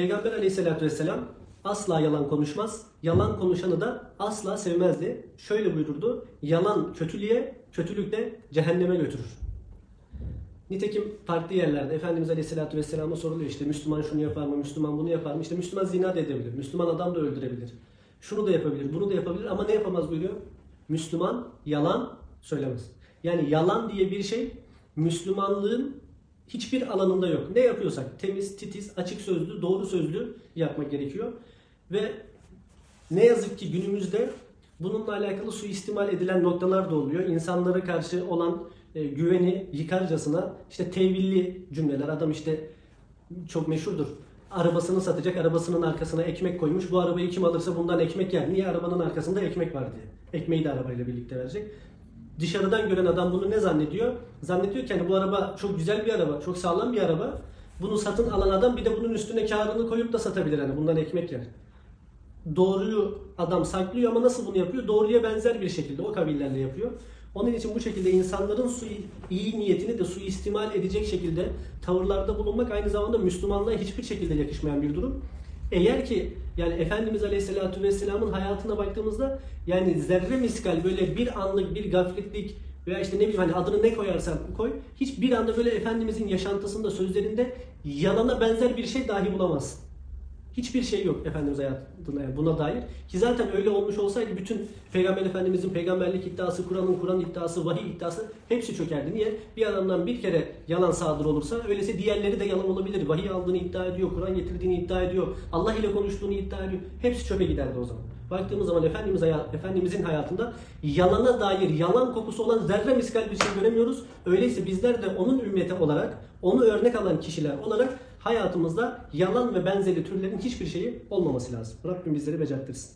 Peygamber aleyhissalatü vesselam asla yalan konuşmaz. Yalan konuşanı da asla sevmezdi. Şöyle buyururdu. Yalan kötülüğe, kötülük de cehenneme götürür. Nitekim farklı yerlerde Efendimiz Aleyhisselatü Vesselam'a soruluyor işte Müslüman şunu yapar mı, Müslüman bunu yapar mı? İşte Müslüman zina da edebilir, Müslüman adam da öldürebilir. Şunu da yapabilir, bunu da yapabilir ama ne yapamaz buyuruyor? Müslüman yalan söylemez. Yani yalan diye bir şey Müslümanlığın hiçbir alanında yok. Ne yapıyorsak temiz, titiz, açık sözlü, doğru sözlü yapmak gerekiyor. Ve ne yazık ki günümüzde bununla alakalı suistimal edilen noktalar da oluyor. İnsanlara karşı olan e, güveni yıkarcasına işte tevilli cümleler. Adam işte çok meşhurdur. Arabasını satacak, arabasının arkasına ekmek koymuş. Bu arabayı kim alırsa bundan ekmek yer. Niye? Arabanın arkasında ekmek var diye. Ekmeği de arabayla birlikte verecek. Dışarıdan gören adam bunu ne zannediyor? Zannediyor ki hani bu araba çok güzel bir araba, çok sağlam bir araba. Bunu satın alan adam bir de bunun üstüne kağıdını koyup da satabilir hani bundan ekmek yer doğruyu adam saklıyor ama nasıl bunu yapıyor? Doğruya benzer bir şekilde o kabillerle yapıyor. Onun için bu şekilde insanların su, iyi niyetini de suistimal edecek şekilde tavırlarda bulunmak aynı zamanda Müslümanlığa hiçbir şekilde yakışmayan bir durum. Eğer ki yani Efendimiz Aleyhisselatü Vesselam'ın hayatına baktığımızda yani zerre miskal böyle bir anlık bir gafletlik veya işte ne bileyim hani adını ne koyarsan koy hiçbir anda böyle Efendimizin yaşantısında sözlerinde yalana benzer bir şey dahi bulamazsın. Hiçbir şey yok Efendimiz hayatında yani buna dair. Ki zaten öyle olmuş olsaydı bütün Peygamber Efendimizin peygamberlik iddiası, Kur'an'ın Kur'an iddiası, vahiy iddiası hepsi çökerdi. Niye? Bir adamdan bir kere yalan sadır olursa öyleyse diğerleri de yalan olabilir. Vahiy aldığını iddia ediyor, Kur'an getirdiğini iddia ediyor, Allah ile konuştuğunu iddia ediyor. Hepsi çöpe giderdi o zaman. Baktığımız zaman Efendimiz hayat, Efendimizin hayatında yalana dair yalan kokusu olan zerre miskal bir şey göremiyoruz. Öyleyse bizler de onun ümmeti olarak, onu örnek alan kişiler olarak hayatımızda yalan ve benzeri türlerin hiçbir şeyi olmaması lazım. Rabbim bizleri becerttirsin.